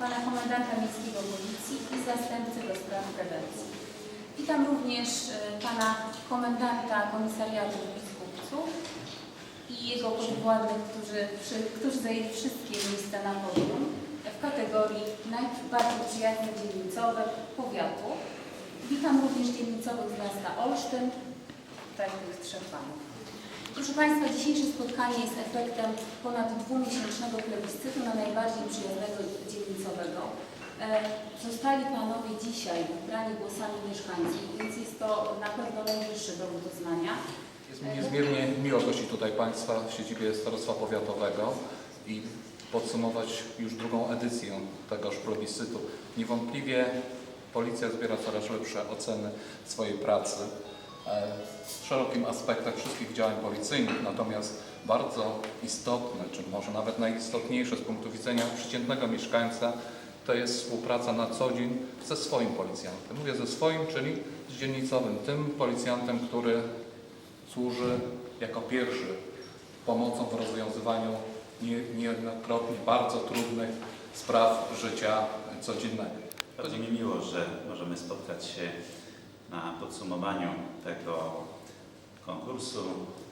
pana komendanta miejskiego policji i zastępcy do spraw prewencji. Witam również e, pana komendanta komisariatu w i jego podwładnych, którzy, przy- którzy zajęli wszystkie miejsca na podium w kategorii najbardziej przyjazne dzielnicowe powiatu. Witam również dzielnicowych z miasta Olsztyn, tak tych trzech panów. Proszę Państwa, dzisiejsze spotkanie jest efektem ponad dwumiesięcznego plebiscytu na najbardziej przyjaznego dzielnicowego. E, Zostali Panowie dzisiaj wybrani głosami mieszkańców, więc jest to na pewno najwyższy dowód uznania. Jest mi niezmiernie miło gościć tutaj Państwa w siedzibie Starostwa Powiatowego i podsumować już drugą edycję tegoż plebiscytu. Niewątpliwie Policja zbiera coraz lepsze oceny swojej pracy w szerokim aspektach wszystkich działań policyjnych, natomiast bardzo istotne, czy może nawet najistotniejsze z punktu widzenia przeciętnego mieszkańca, to jest współpraca na co dzień ze swoim policjantem. Mówię ze swoim, czyli z dzielnicowym, tym policjantem, który służy jako pierwszy pomocą w rozwiązywaniu nie- niejednokrotnie bardzo trudnych spraw życia codziennego. Bardzo mi miło, że możemy spotkać się na podsumowaniu tego konkursu.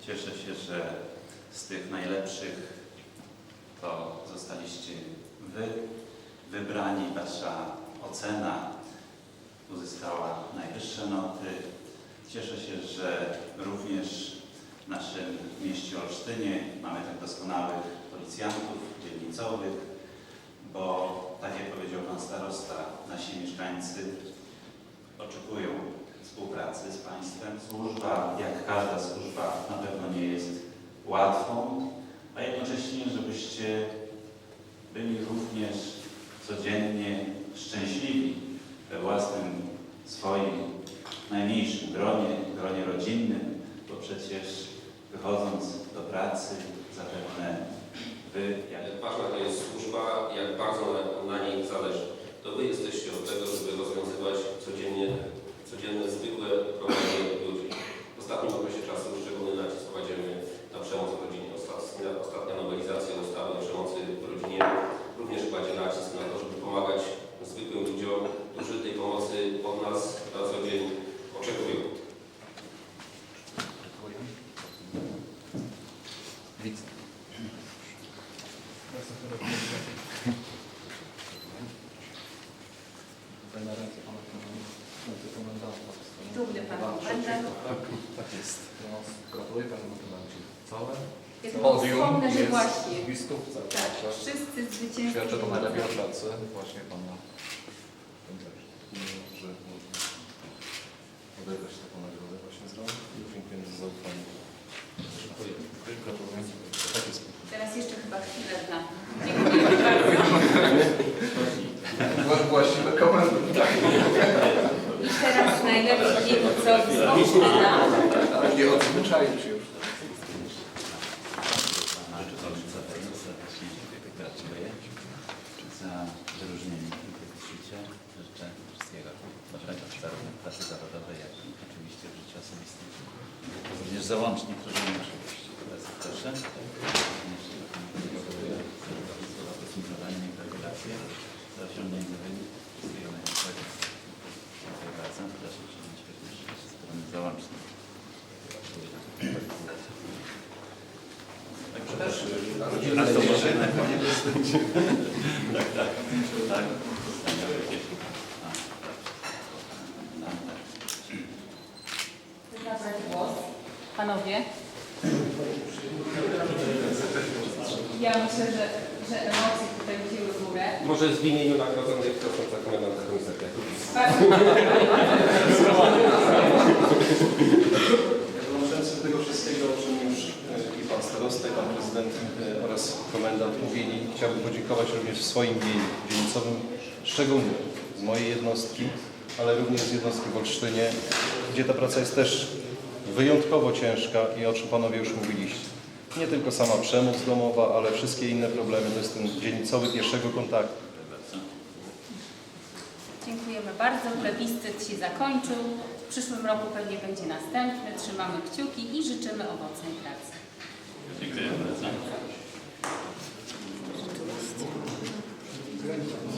Cieszę się, że z tych najlepszych to zostaliście Wy wybrani. Wasza ocena uzyskała najwyższe noty. Cieszę się, że również w naszym mieście Olsztynie mamy tak doskonałych policjantów dzielnicowych, bo tak jak powiedział Pan Starosta, nasi mieszkańcy oczekują współpracy z Państwem. Służba, jak każda służba, na pewno nie jest łatwą, a jednocześnie, żebyście byli również codziennie szczęśliwi we własnym swoim najmniejszym gronie, gronie rodzinnym, bo przecież wychodząc do pracy zapewne Wy, jak ważna to jest służba, jak bardzo na niej zależy. To Wy jesteście od tego, żeby rozwiązywać codziennie, codzienne, zwykłe problemy ludzi. W ostatnim okresie czasu szczególny nacisk kładziemy na przemoc w rodzinie. Ostatnia, ostatnia nowelizacja ustawy o przemocy w rodzinie również kładzie nacisk na to, żeby pomagać zwykłym ludziom, którzy tej pomocy od nas na co dzień oczekują. Widzę. Tutaj na ręce pana komendanta. Dumny pan komendant. Tak, tak jest. No, gratuluję panu komendancie. Całe Ja tylko podium wspomnę, że jest właśnie w Biskupce. tak, także wszyscy zwycięzcy Świadczy to najlepiej o pracy właśnie pana że można odebrać taką nagrodę właśnie z rąk. Dziękuję za zaufanie. Dziękuję. Gratuluję. Tak jest. Teraz jeszcze chyba chwilę dla. Dziękuję bardzo. Właściwy komendant. I Olsztyna. Ale nie już. Za wyróżnienie życie. Życzę wszystkiego dobrego zarówno w pracy zawodowej, jak i oczywiście w życiu osobistym. Również załącznik różnej możliwości. Bardzo proszę. Również dziękuję za podsumowanie i gratulacje za osiągnięty wynik. Wszystkiego najlepszego. Dziękuję bardzo. Proszę przyjąć również ze strony załącznik. To na. Tak, tak. Tak. A, tak, tak. Zabrać głos. Panowie. Ja myślę, że, że emocje tutaj wzięły górę. Może w imieniu nagrodzonych za komendanta komisariatu. Dołączając do tego wszystkiego, o czym już e, i Pan Starosta, i Pan Prezydent e, oraz Komendant mówili, chciałbym podziękować również w swoim imieniu dzielnicowym, szczególnie z mojej jednostki, ale również z jednostki w Olsztynie, gdzie ta praca jest też wyjątkowo ciężka i o czym Panowie już mówiliście. Nie tylko sama przemoc domowa, ale wszystkie inne problemy, to jest ten dzielnicowy pierwszego kontaktu. Dziękujemy bardzo. Plebiscyt się zakończył. W przyszłym roku pewnie będzie następny. Trzymamy kciuki i życzymy owocnej pracy. Dziękuję bardzo. Thank you.